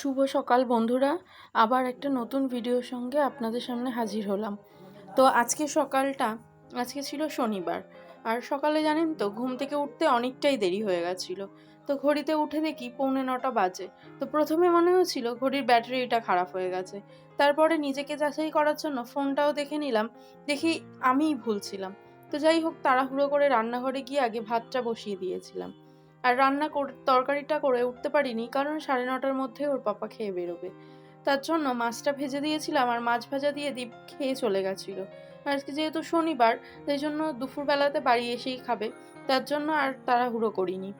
শুভ সকাল বন্ধুরা। আবার একটা নতুন ভিডিওর সঙ্গে আপনাদের সামনে হাজির হলাম। তো আজকে সকালটা, আজকে ছিল শনিবার। আর সকালে জানেন তো, ঘুম থেকে উঠতে অনেকটাই দেরি হয়ে গেছিল। তো ঘড়িতে উঠে দেখি পৌনে নটা বাজে। তো প্রথমে মনে হচ্ছিল ঘড়ির ব্যাটারিটা খারাপ হয়ে গেছে। তারপরে নিজেকে যাচাই করার জন্য ফোনটাও দেখে নিলাম। দেখি আমিই ভুলছিলাম তো যাই হোক, তাড়াহুড়ো করে রান্নাঘরে গিয়ে আগে ভাতটা বসিয়ে দিয়েছিলাম। আর রান্না করে, তরকারিটা করে উঠতে পারিনি কারণ সাড়ে নটার মধ্যে ওর পাপা খেয়ে বেরোবে। তার জন্য মাছটা ভেজে দিয়েছিলাম আর মাছ ভাজা দিয়ে দীপ খেয়ে চলে গেছিল। আজকে যেহেতু শনিবার সেই জন্য দুপুরবেলাতে বাড়ি এসেই খাবে। তার জন্য আর তারা তাড়াহুড়ো করিনি।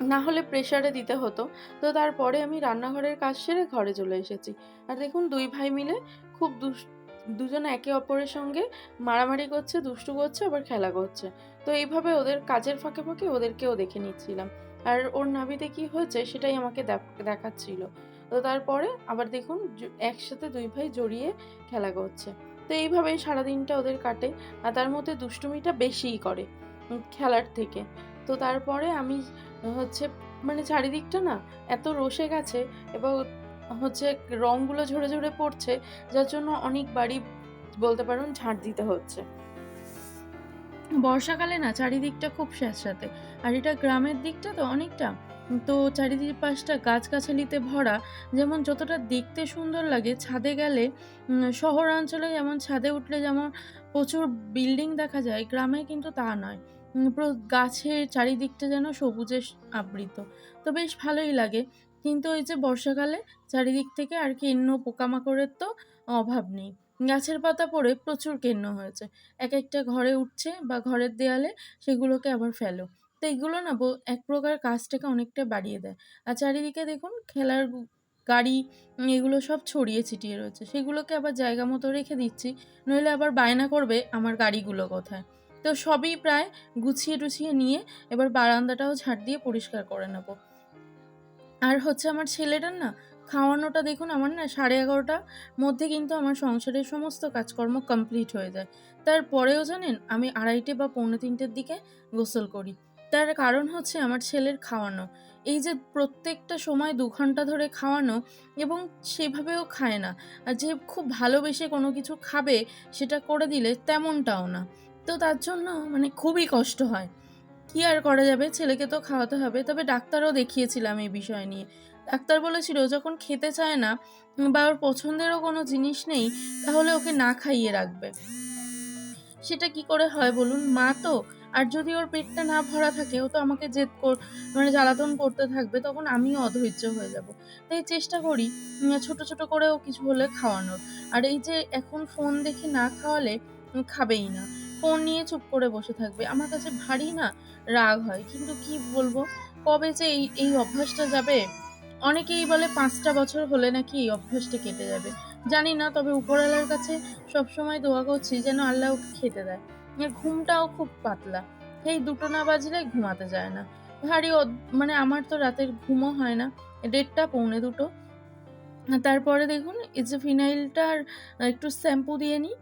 না হলে প্রেশারে দিতে হতো। তো তারপরে আমি রান্নাঘরের কাজ সেরে ঘরে চলে এসেছি। আর দেখুন, দুই ভাই মিলে খুব দুজন একে অপরের সঙ্গে মারামারি করছে, দুষ্টু করছে, আবার খেলা করছে। তো এইভাবে ওদের কাজের ফাঁকে ফাঁকে ওদেরকেও দেখে নিচ্ছিলাম। আর ওর নাভিতে কি হয়েছে সেটাই আমাকে দেখাচ্ছিল। তো তারপরে আবার দেখুন একসাথে দুই ভাই জড়িয়ে খেলা করছে। তো এইভাবেই সারাদিনটা ওদের কাটে আর তার মধ্যে দুষ্টুমিটা বেশিই করে খেলার থেকে। তো তারপরে আমি হচ্ছে মানে চারিদিকটা না এত রসে গেছে এবং হচ্ছে রঙগুলো ঝরে ঝরে পড়ছে, যার জন্য অনেক বাড়ি বলতে পারুন ঝাঁট দিতে হচ্ছে। বর্ষাকালে না চারিদিকটা খুব স্যাঁতস্যাঁতে, আর এটা গ্রামের দিকটা তো অনেকটা। তো চারিদিক পাশটা গাছগাছালিতে ভরা, যেমন যতটা দেখতে সুন্দর লাগে, ছাদে গেলে শহরাঞ্চলে যেমন ছাদে উঠলে যেমন প্রচুর বিল্ডিং দেখা যায়, গ্রামে কিন্তু তা নয়। গাছের চারিদিকটা যেন সবুজে আবৃত। তো বেশ ভালোই লাগে। কিন্তু ওই যে বর্ষাকালে চারিদিক থেকে আর কেন্ন পোকামাকড়ের তো অভাব নেই। গাছের পাতা পড়ে প্রচুর কেন্ন হয়েছে। এক একটা ঘরে উঠছে বা ঘরের দেয়ালে সেগুলোকে আবার ফেলো। তো এগুলো না এক প্রকার কাজটাকে অনেকটা বাড়িয়ে দেয়। আর চারিদিকে দেখুন খেলার গাড়ি এগুলো সব ছড়িয়ে ছিটিয়ে রয়েছে। সেগুলোকে আবার জায়গা মতো রেখে দিচ্ছি, নইলে আবার বায়না করবে আমার গাড়িগুলো কোথায়। তো সবই প্রায় গুছিয়ে টুছিয়ে নিয়ে এবার বারান্দাটাও ঝাড় দিয়ে পরিষ্কার করে নেব। আর হচ্ছে আমার ছেলেটার না খাওয়ানোটা দেখুন আমার না সাড়ে এগারোটার মধ্যে কিন্তু আমার সংসারের সমস্ত কাজকর্ম কমপ্লিট হয়ে যায়। তারপরেও জানেন আমি আড়াইটে বা পৌনে তিনটের দিকে গোসল করি। তার কারণ হচ্ছে আমার ছেলের খাওয়ানো। এই যে প্রত্যেকটা সময় দু ঘণ্টা ধরে খাওয়ানো এবং সেভাবেও খায় না। আর যে খুব ভালোবেসে কোনো কিছু খাবে সেটা করে দিলে তেমনটাও না। তো তার জন্য মানে খুবই কষ্ট হয়। কি আর করা যাবে? ছেলেকে তো খাওয়াতে হবে। তবে ডাক্তারও দেখিয়েছিলাম এই বিষয় নিয়ে। ডাক্তার বলেছিল, যখন খেতে চায় না বা ওর পছন্দেরও কোনো জিনিস নেই, তাহলে ওকে না খাইয়ে রাখবে। সেটা কি করে হয় বলুন? মা তো, আর যদি ওর পেটটা না ভরা থাকে, ও তো আমাকে জেদ কর মানে জ্বালাতন করতে থাকবে, তখন আমিও অধৈর্য হয়ে যাব। তাই চেষ্টা করি ছোট ছোট করেও কিছু হলে খাওয়ানোর। আর এই যে এখন ফোন দেখে না খাওয়ালে খাবেই না। ফোন নিয়ে চুপ করে বসে থাকবে। আমার কাছে ভারী না, রাগ হয়। কিন্তু কি বলব? কবে যে এই এই অভ্যাসটা যাবে? অনেকেই বলে পাঁচটা বছর হলে নাকি এই অভ্যাসটা কেটে যাবে। জানি না, তবে উপরওয়ালার কাছে সবসময় দোয়া করছি যেন আল্লাহ ওকে খেতে দেয়। আর ঘুমটাও খুব পাতলা। সেই দুটো না বাজলে ঘুমাতে যায় না। ভারী মানে আমার তো রাতের ঘুমও হয় না। দেড়টা, পৌনে দুটো। তারপরে দেখুন, এই যে ফিনাইলটার একটু শ্যাম্পু দিয়ে নিই।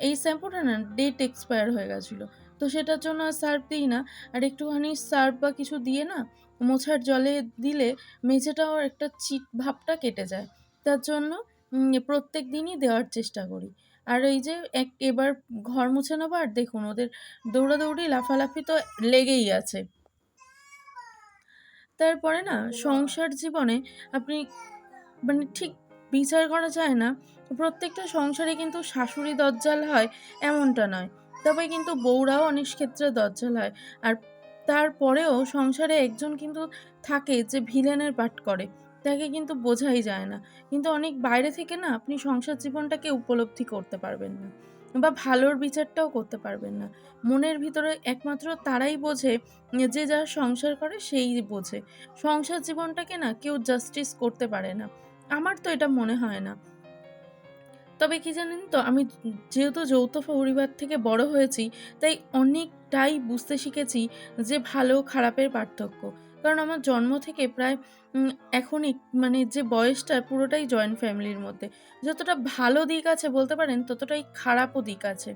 এই শ্যাম্পুটা না ডেট এক্সপায়ার হয়ে গেছিল। তো সেটার জন্য আর সার্ফ দিই না। আর একটুখানি সার্ফ বা কিছু দিয়ে না মোছার জলে দিলে মেঝেটাও একটা চিট ভাবটা কেটে যায়। তার জন্য প্রত্যেক দিনই দেওয়ার চেষ্টা করি। আর এই যে এক, এবার ঘর মুছে নেব, আর দেখুন ওদের দৌড়াদৌড়ি লাফালাফি তো লেগেই আছে। তারপরে না, সংসার জীবনে আপনি মানে ঠিক বিচার করা যায় না। প্রত্যেকটা সংসারে কিন্তু শাশুড়ি দজ্জাল হয় এমনটা নয়। তবে কিন্তু বউরাও অনেক ক্ষেত্রে দজ্জাল হয়। আর তারপরেও সংসারে একজন কিন্তু থাকে যে ভিলেনের পাঠ করে, তাকে কিন্তু বোঝাই যায় না। কিন্তু অনেক বাইরে থেকে না আপনি সংসার জীবনটাকে উপলব্ধি করতে পারবেন না বা ভালোর বিচারটাও করতে পারবেন না। মনের ভিতরে একমাত্র তারাই বোঝে, যে যার সংসার করে সেই বোঝে। সংসার জীবনটাকে না কেউ জাস্টিস করতে পারে না। আমার তো এটা মনে হয় না। তবে কি জানেন তো, আমি যেহেতু যৌথ পরিবার থেকে বড় হয়েছি, তাই অনেকটাই বুঝতে শিখেছি যে ভালো খারাপের পার্থক্য। কারণ আমার জন্ম থেকে প্রায় এখন মানে যে বয়সটা পুরোটাই জয়েন্ট ফ্যামিলির মধ্যে। যতটা ভালো দিক আছে বলতে পারেন, ততটাই খারাপও দিক আছে।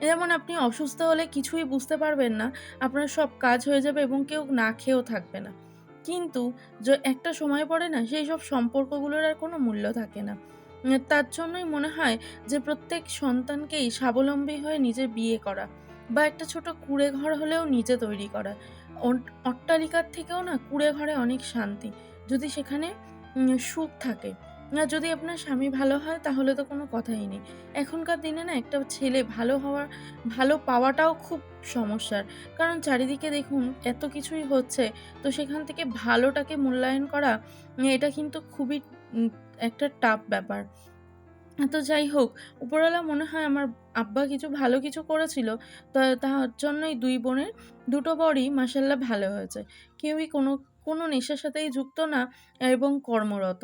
যেমন আপনি অসুস্থ হলে কিছুই বুঝতে পারবেন না, আপনার সব কাজ হয়ে যাবে এবং কেউ না খেয়েও থাকবে না। কিন্তু য, একটা সময় পরে না, সেই সব সম্পর্কগুলোর আর কোনো মূল্য থাকে না। তার জন্যই মনে হয় যে প্রত্যেক সন্তানকেই স্বাবলম্বী হয়ে নিজের বিয়ে করা। বা একটা ছোট কুঁড়ে ঘর হলেও নিজে তৈরি করা। অট, অট্টালিকার থেকেও না কুঁড়ে ঘরে অনেক শান্তি। যদি সেখানে সুখ থাকে। আর যদি আপনার স্বামী ভালো হয় তাহলে তো কোনো কথাই নেই। এখনকার দিনে না একটা ছেলে ভালো হওয়া ভালো পাওয়াটাও খুব সমস্যার। কারণ চারিদিকে দেখুন এত কিছুই হচ্ছে। তো সেখান থেকে ভালোটাকে মূল্যায়ন করা, এটা কিন্তু খুবই একটা টাফ ব্যাপার। তো যাই হোক, উপরওয়ালা মনে হয় আমার আব্বা কিছু ভালো কিছু করেছিল। তার জন্যই দুই বোনের ২ টো বরই মাসাল্লাহ ভালো হয়েছে। কেউই কোনো, কোনো নেশার সাথেই যুক্ত না এবং কর্মরত।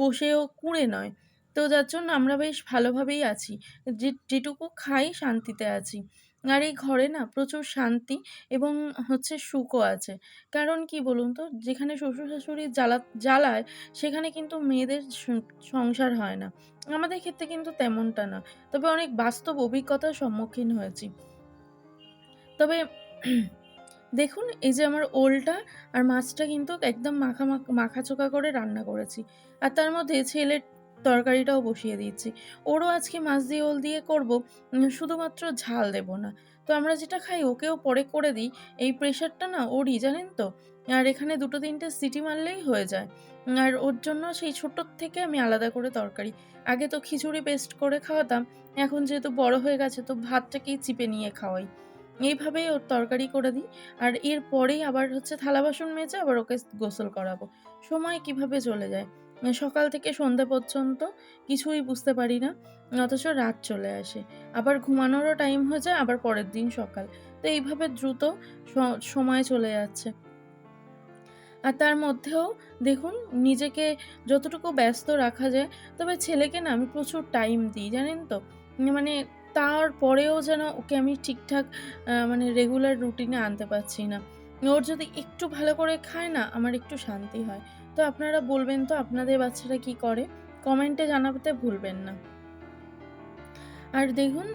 বসেও কুঁড়ে নয়। তো যার জন্য আমরা বেশ ভালোভাবেই আছি। যে যেটুকু খাই শান্তিতে আছি। আর এই ঘরে না প্রচুর শান্তি এবং হচ্ছে সুখও আছে। কারণ কি বলুন তো? যেখানে শ্বশুর-শাশুড়ি জ্বালা জ্বালায় সেখানে কিন্তু মেয়েদের সংসার হয় না। আমাদের ক্ষেত্রে কিন্তু তেমনটা না। তবে অনেক বাস্তব অভিজ্ঞতার সম্মুখীন হয়েছি। তবে দেখুন এই যে আমার ওলটা আর মাছটা কিন্তু একদম মাখা, মাখ মাখাচোখা করে রান্না করেছি। আর তার মধ্যে ছেলের তরকারিটাও বসিয়ে দিয়েছি। ওরও আজকে মাছ দিয়ে ওল দিয়ে করব। শুধুমাত্র ঝাল দেব না। তো আমরা যেটা খাই, ওকেও পরে করে দিই। এই প্রেশারটা না ওরই, জানেন তো? আর এখানে দুটো তিনটে সিটি মারলেই হয়ে যায়। আর ওর জন্য সেই ছোটর থেকে আমি আলাদা করে তরকারি। আগে তো খিচুড়ি পেস্ট করে খাওয়াতাম। এখন যেহেতু বড় হয়ে গেছে, তো ভাতটাকেই চিপে নিয়ে খাওয়াই। এইভাবেই ওর তরকারি করে দিই। আর এরপরেই আবার হচ্ছে থালা-বাসন মেজে আবার ওকে গোসল করাবো। সময় কীভাবে চলে যায়। আ সকাল থেকে সন্ধ্যা পর্যন্ত কিছুই বুঝতে পারি না। অথচ রাত চলে আসে। আবার ঘুমানোরও টাইম হয়ে যায় আবার পরের দিন সকাল। তো এইভাবে দ্রুত সময় চলে যাচ্ছে। আর তার মধ্যেও দেখুন নিজেকে যতটুকু ব্যস্ত রাখা যায়, তবে ছেলেকে না আমি প্রচুর টাইম দিই, জানেন তো? মানে তারপরেও যেন ওকে আমি ঠিকঠাক মানে রেগুলার রুটিনে আনতে পারছি না। ওর যদি একটু ভালো করে খায় না, আমার একটু শান্তি হয়। তো আপনারা বলবেন তো আপনাদের বাচ্চারা কি করে? কমেন্টে জানাতে ভুলবেন না। আর দেখুন,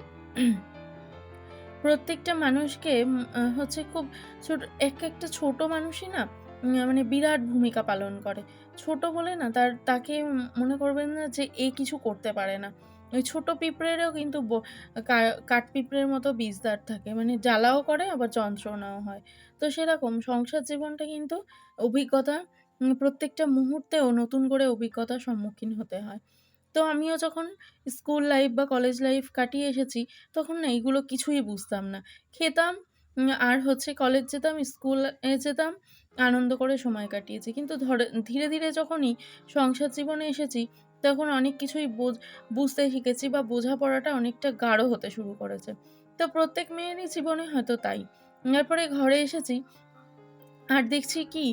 প্রত্যেকটা মানুষকে হচ্ছে খুব ছোট, এক একটা ছোট মানুষই না মানে বিরাট ভূমিকা পালন করে। ছোট বলে না, তার, তাকে মনে করবেন না যে এ কিছু করতে পারে না। ওই ছোট পিঁপড়েরও কিন্তু ব, কা কাঠপিঁপড়ের মতো বিজদার থাকে। মানে জ্বালাও করে, আবার যন্ত্রণাও হয়। তো সেরকম, সংসার জীবনটা কিন্তু অভিজ্ঞতা প্রত্যেকটা মুহূর্তেও নতুন করে অভিজ্ঞতার সম্মুখীন হতে হয়। তো আমিও যখন স্কুল লাইফ বা কলেজ লাইফ কাটিয়ে এসেছি, তখন না এইগুলো কিছুই বুঝতাম না। খেতাম আর হচ্ছে কলেজ যেতাম, স্কুলে যেতাম, আনন্দ করে সময় কাটিয়েছি। কিন্তু ধরে ধীরে, ধীরে যখনই সংসার জীবনে এসেছি, তখন অনেক কিছুই বোঝ বুঝতে শিখেছি বা বোঝাপড়াটা অনেকটা গাঢ় হতে শুরু করেছে। তো প্রত্যেক মেয়েরই জীবনে হয়তো তাই। এরপরে ঘরে এসেছি আর দেখছি কি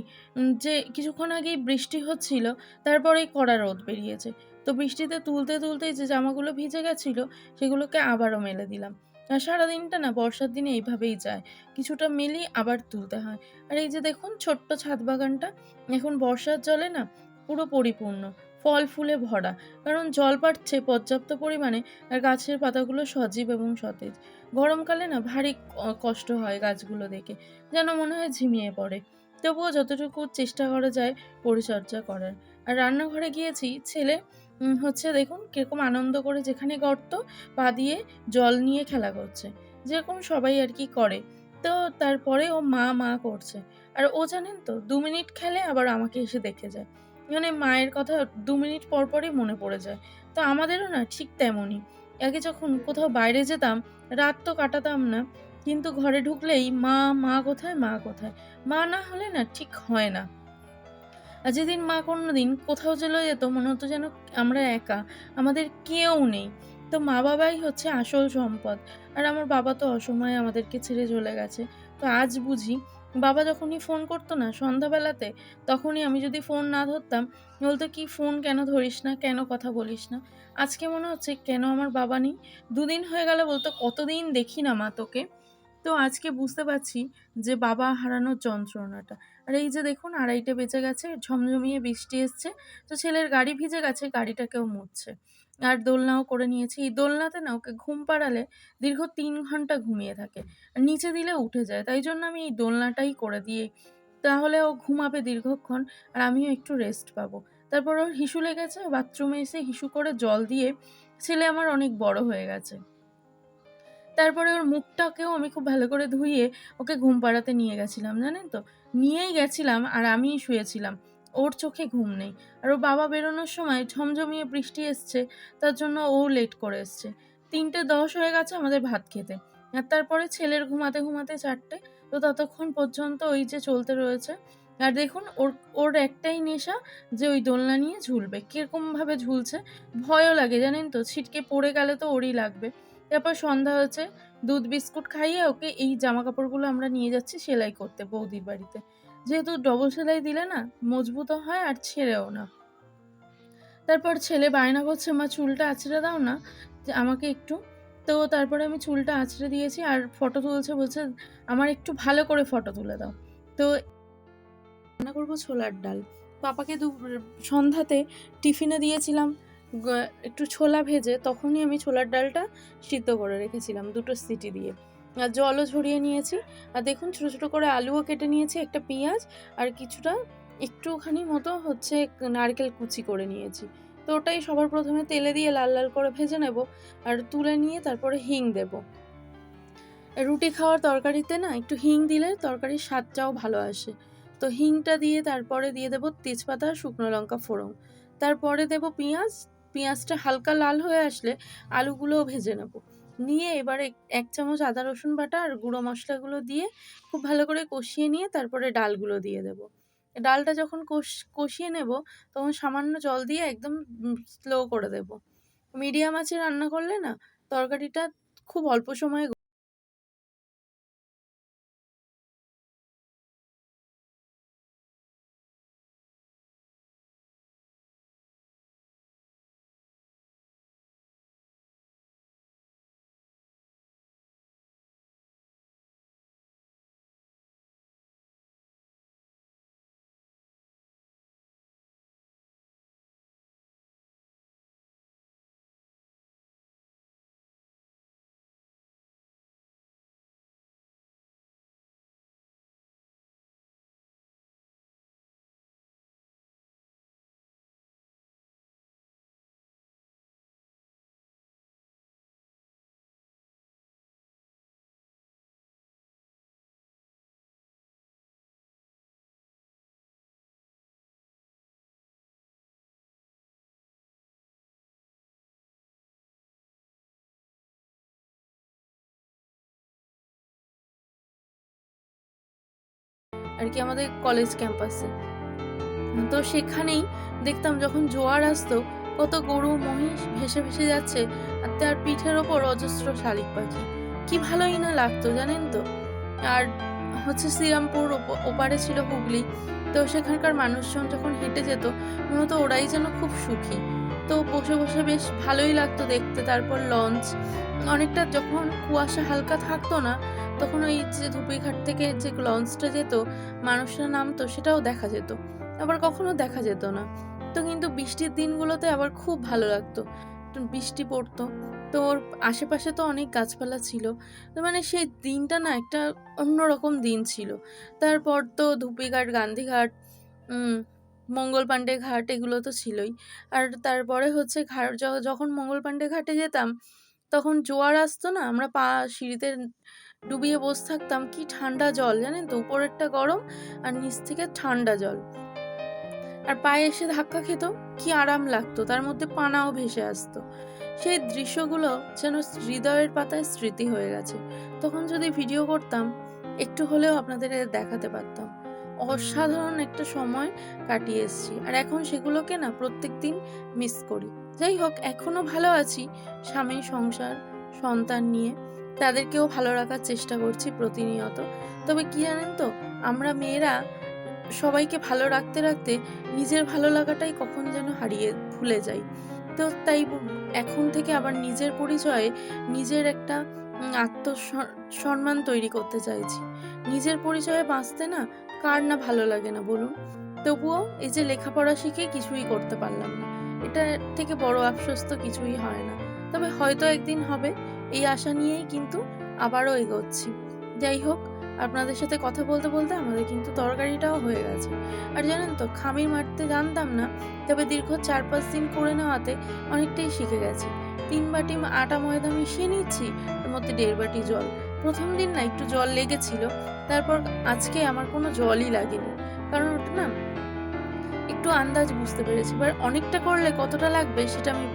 যে কিছুক্ষণ আগেই বৃষ্টি হচ্ছিল, তারপরেই কড়া রোদ বেরিয়েছে। তো বৃষ্টিতে তুলতে, তুলতেই যে জামাগুলো ভিজে গেছিল, সেগুলোকে আবারও মেলে দিলাম। আর সারাদিনটা না বর্ষার দিনে এইভাবেই যায়। কিছুটা মেলি আবার তুলতে হয়। আর এই যে দেখুন ছোট্ট ছাদ বাগানটা, এখন বর্ষার জলে না পুরো পরিপূর্ণ। ফল ফুলে ভরা। কারণ জল পাচ্ছে পর্যাপ্ত পরিমাণে আর গাছের পাতাগুলো সজীব এবং সতেজ। গরমকালে না ভারী কষ্ট হয় গাছগুলো দেখে। যেন মনে হয় ঝিমিয়ে পড়ে। তবুও যতটুকু চেষ্টা করা যায় পরিচর্যা করার। আর রান্নাঘরে গিয়েছি ছেলে হচ্ছে দেখুন কীরকম আনন্দ করে যেখানে গর্ত পা দিয়ে জল নিয়ে খেলা করছে। যেরকম সবাই আর কি করে। তো তারপরে ও মা, মা করছে। আর ও জানেন তো দু মিনিট খেলে আবার আমাকে এসে দেখে যায়। মানে মায়ের কথা দু মিনিট পর, পরই মনে পড়ে যায়। তো আমাদেরও না ঠিক তেমনই। আগে যখন কোথাও বাইরে যেতাম, রাত তো কাটাতাম না। কিন্তু ঘরে ঢুকলেই মা, মা কোথায়, মা কোথায়? মা না হলে না ঠিক হয় না। আর যেদিন মা কোনোদিন কোথাও চলে যেত মনে হতো যেন আমরা একা। আমাদের কেউ নেই। তো মা-বাবাই হচ্ছে আসল সম্পদ। আর আমার বাবা তো অসময়ে আমাদেরকে ছেড়ে চলে গেছে। তো আজ বুঝি বাবা যখনই ফোন করতো না সন্ধ্যাবেলাতে, তখনই আমি যদি ফোন না ধরতাম, বলতো, "কি ফোন কেন ধরিস না? কেন কথা বলিস না?" আজকে মনে হচ্ছে কেন আমার বাবা নেই? দুদিন হয়ে গেলে বলতো, "কতদিন দেখি না মা তোকে।" তো আজকে বুঝতে পারছি যে বাবা হারানোর যন্ত্রণাটা। আর এই যে দেখুন ২:৩০ বেঁচে গেছে, ঝমঝমিয়ে বৃষ্টি এসছে। তো ছেলের গাড়ি ভিজে গেছে, গাড়িটাকেও মুছছে। আর দোলনাও করে নিয়েছি। এই দোলনাতে না ওকে ঘুম পাড়ালে দীর্ঘ তিন ঘণ্টা ঘুমিয়ে থাকে। আর নিচে দিলে উঠে যায়। তাই জন্য আমি এই দোলনাটাই করে দিই তাহলে ও ঘুমাবে দীর্ঘক্ষণ আর আমিও একটু রেস্ট পাবো তারপর ওর হিসু লেগেছে বাথরুমে এসে হিসু করে জল দিয়ে ছেলে আমার অনেক বড় হয়ে গেছে তারপরে ওর মুখটাকেও আমি খুব ভালো করে ধুইয়ে ওকে ঘুম পাড়াতে নিয়ে গেছিলাম, জানেন তো? নিয়েই গেছিলাম আর আমিই শুয়েছিলাম। ওর চোখে ঘুম নেই। আর ও বাবা বেরোনোর সময় ঝমঝমিয়ে বৃষ্টি এসছে, তার জন্য ও লেট করে এসছে। তিনটে দশ হয়ে গেছে আমাদের ভাত খেতে। আর তারপরে ছেলের ঘুমাতে ঘুমাতে চারটে, তো ততক্ষণ পর্যন্ত ওই যে চলতে রয়েছে। আর দেখুন, ওর ওর একটাই নেশা যে ওই দোলনা নিয়ে ঝুলবে। কীরকমভাবে ঝুলছে, ভয়ও লাগে, জানেন তো? ছিটকে পড়ে গেলে তো ওরই লাগবে। তারপর সন্ধ্যা হয়েছে, দুধ বিস্কুট খাইয়ে ওকে এই জামা কাপড়গুলো আমরা নিয়ে যাচ্ছি সেলাই করতে বৌদির বাড়িতে। যেহেতু ডবল সেলাই দিলে না মজবুতও হয় আর ছেড়েও না। তারপর ছেলে বায়না করছে, মা, চুলটা আছড়ে দাও না, যে আমাকে একটু। তো তারপরে আমি চুলটা আছড়ে দিয়েছি আর ফটো তুলছে বলছে, আমার একটু ভালো করে ফটো তুলে দাও। তো রান্না করব ছোলার ডাল। পাপাকে দু সন্ধ্যাতে টিফিনে দিয়েছিলাম। একটু ছোলা ভেজে তখনই আমি ছোলার ডালটা সিদ্ধ করে রেখেছিলাম দুটো সিটি দিয়ে। আর জলও ঝরিয়ে নিয়েছি। আর দেখুন, ছোটো ছোটো করে আলুও কেটে নিয়েছি, একটা পেঁয়াজ আর কিছুটা একটুখানি মতো হচ্ছে নারকেল কুচি করে নিয়েছি। তো ওটাই সবার প্রথমে তেলে দিয়ে লাল লাল করে ভেজে নেব আর তুলে নিয়ে তারপরে হিং দেব। রুটি খাওয়ার তরকারিতে না একটু হিং দিলে তরকারির স্বাদটাও ভালো আসে। তো হিংটা দিয়ে তারপরে দিয়ে দেবো তেজপাতা, শুকনো লঙ্কা, ফোড়ন। তারপরে দেবো পেঁয়াজ পেঁয়াজটা হালকা লাল হয়ে আসলে আলুগুলোও ভেজে নেব। নিয়ে এবারে এক চামচ আদা, রসুন বাটা আর গুঁড়ো মশলাগুলো দিয়ে খুব ভালো করে কষিয়ে নিয়ে তারপরে ডালগুলো দিয়ে দেব। ডালটা যখন কষ, কষিয়ে নেব তখন সামান্য জল দিয়ে একদম স্লো করে দেব। মিডিয়াম আছে রান্না করলে না তরকারিটা খুব অল্প সময়ে আর কি আমাদের কলেজ ক্যাম্পাসে তো সেখানেই দেখতাম যখন জোয়ার আসতো, কত গরু মহিষ ভেসে ভেসে যাচ্ছে আর তার পিঠের ওপর অজস্র শালিক পাখি। কি ভালোই না লাগতো, জানেন তো? আর হচ্ছে শ্রীরামপুর ওপ- ওপারে ছিল হুগলি, তো সেখানকার মানুষজন যখন হেঁটে যেত, মূলত ওরাই যেন খুব সুখী। তো বসে বসে বেশ ভালোই লাগতো দেখতে। তারপর লঞ্চ অনেকটা যখন কুয়াশা হালকা থাকতো না, তখন ওই যে ধুপিঘাট থেকে যে লঞ্চটা যেত, মানুষরা নামতো, সেটাও দেখা যেত। আবার কখনো দেখা যেত না। তো কিন্তু বৃষ্টির দিনগুলোতে আবার খুব ভালো লাগতো। বৃষ্টি পড়তো। তো ওর আশেপাশে তো অনেক গাছপালা ছিল। তো মানে সেই দিনটা না একটা অন্যরকম দিন ছিল। তারপর তো ধুপিঘাট, গান্ধীঘাট মঙ্গল পাণ্ডে ঘাট এগুলো তো ছিলই। আর তারপরে হচ্ছে ঘাট যখন মঙ্গল পাণ্ডে ঘাটে যেতাম, তখন জোয়ার আসতো না? আমরা পা, সিঁড়িতে ডুবিয়ে বসে থাকতাম। কি ঠান্ডা জল জানেন তো? উপরেরটা গরম আর নিচ থেকে ঠান্ডা জল। আর পায়ে এসে ধাক্কা খেত। কি আরাম লাগতো। তার মধ্যে পানাও ভেসে আসতো। সেই দৃশ্যগুলো যেন হৃদয়ের পাতায় স্মৃতি হয়ে গেছে। তখন যদি ভিডিও করতাম, একটু হলেও আপনাদের দেখাতে পারতাম। অসাধারণ একটা সময় কাটিয়ে এসেছি। আর এখন সেগুলোকে না প্রত্যেক দিন মিস করি। যাই হোক, এখনও ভালো আছি স্বামী, সংসার, সন্তান নিয়ে। তাদেরকেও ভালো রাখার চেষ্টা করছি প্রতিনিয়ত। তবে কি জানেন তো, আমরা মেয়েরা সবাইকে ভালো রাখতে রাখতে নিজের ভালো লাগাটাই কখন যেন হারিয়ে ভুলে যাই। তো তাই এখন থেকে আবার নিজের পরিচয়ে নিজের একটা আত্মসম্মান তৈরি করতে চাইছি। নিজের পরিচয়ে বাঁচতে না কার না ভালো লাগে না, বলুন। তবুও এই যে লেখাপড়া শিখে কিছুই করতে পারলাম না। এটা থেকে বড় আফসোস তো কিছুই হয় না। তবে হয়তো একদিন হবে, এই আশা নিয়েই কিন্তু আবারও এগোচ্ছি। যাই হোক, আপনাদের সাথে কথা বলতে বলতে আমাদের কিন্তু তরকারিটাও হয়ে গেছে। আর জানেন তো খামির মারতে জানতাম না, তবে দীর্ঘ চার পাঁচ দিন করে নেওয়াতে অনেকটাই শিখে গেছি। তিন বাটি আটা ময়দা মিশিয়ে নিচ্ছি, এর মধ্যে দেড় বাটি জল। প্রথম দিন না একটু জল লেগেছিল। তারপর আজকে আমার কোনো জলই লাগেনি। কারণ ওটা না একটু আন্দাজ বুঝতে পেরেছি। এবার অনেকটা করলে কতটা লাগবে সেটা আমি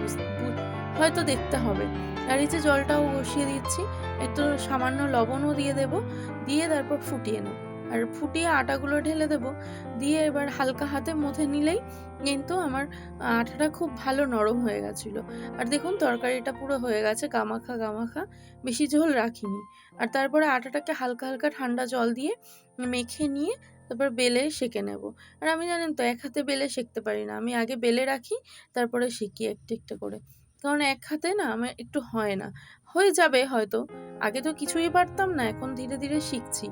হয়তো দেখতে হবে। আর এই যে জলটাও বসিয়ে দিচ্ছি, একটু সামান্য লবণও দিয়ে দেব, দিয়ে তারপর ফুটিয়ে নেব। আর ফুটিয়ে আটাগুলো ঢেলে দেব, দিয়ে এবার হালকা হাতে মথে নিলেই কিন্তু আমার আঠাটা খুব ভালো নরম হয়ে গেছিল। আর দেখুন, তরকারিটা পুরো হয়ে গেছে, গামাখা গামাখা। বেশি ঝোল রাখিনি। আর তারপরে আটাটাকে হালকা হালকা ঠান্ডা জল দিয়ে মেখে নিয়ে তারপর বেলে সেঁকে নেব। আর আমি জানেন তো, এক হাতে বেলে সেঁকতে পারি না। আমি আগে বেলে রাখি, তারপরে সেঁকি একটা একটা করে। কারণ এক হাতে না, আমার একটু হয় না। হয়ে যাবে হয়তো। আগে তো কিছুই পারতাম না, এখন ধীরে ধীরে শিখছি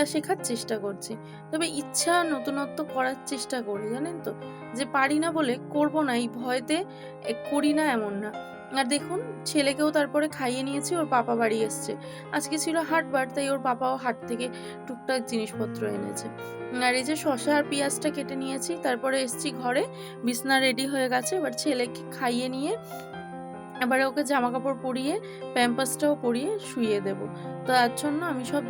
আর শেখার চেষ্টা করছি। তবে ইচ্ছা নতুনত্ব করার চেষ্টা করি, জানেন তো? যে পারি না বলে করব না, এই ভয়তে করি না এমন না। আর দেখুন, ছেলেকেও তারপরে খাইয়ে নিয়েছি, ওর পাপা বাড়ি এসছে। আজকে ছিল হাটবার তাই ওর পাপাও হাট থেকে টুকটাক জিনিসপত্র এনেছে। আর এই যে শশা আর পেঁয়াজটা কেটে নিয়েছি, তারপরে এসছি ঘরে, বিছনা রেডি হয়ে গেছে, এবার ছেলেকে খাইয়ে নিয়ে এবারে ওকে জামা কাপড় পরিয়ে প্যাম্পাসটাও পরিয়ে শুইয়ে দেব। তো তার জন্য আমি সব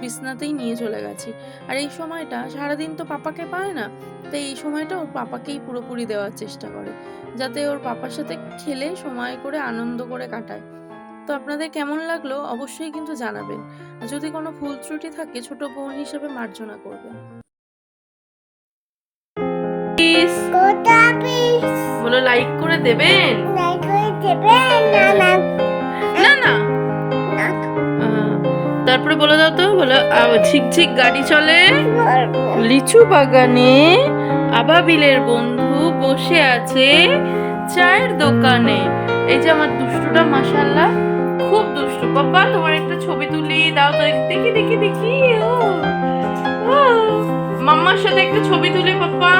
বিছনাতেই নিয়ে চলে গেছি। আর এই সময়টা সারাদিন তো পাপাকে পায় না তাই এই সময়টা ওর পাপাকেই পুরোপুরি দেওয়ার চেষ্টা করে। যাতে ওর পাপার সাথে খেলে সময় করে আনন্দ করে কাটায়। তো আপনাদের কেমন লাগল অবশ্যই কিন্তু জানাবেন। আর যদি কোনো ভুল ত্রুটি থাকে ছোট বোন হিসেবে মার্জনা করবেন। বলো লাইক করে দেবেন? নাই করে না না। না না। না তারপরে বলে দাও তো বলো আহ, ঝিকঝিক গাড়ি চলে। লিচু বাগানে আবাবিলের বন্ধু বসে আছে চায়ের দোকানে। এই যে আমার দুষ্টুটা মাসাল্লাহ খুব দুষ্টু। বাবা তোমার একটা ছবি তুলি দাও তো দেখি দেখি দেখি মাম্মার সাথে একটা ছবি তুলি পাপা।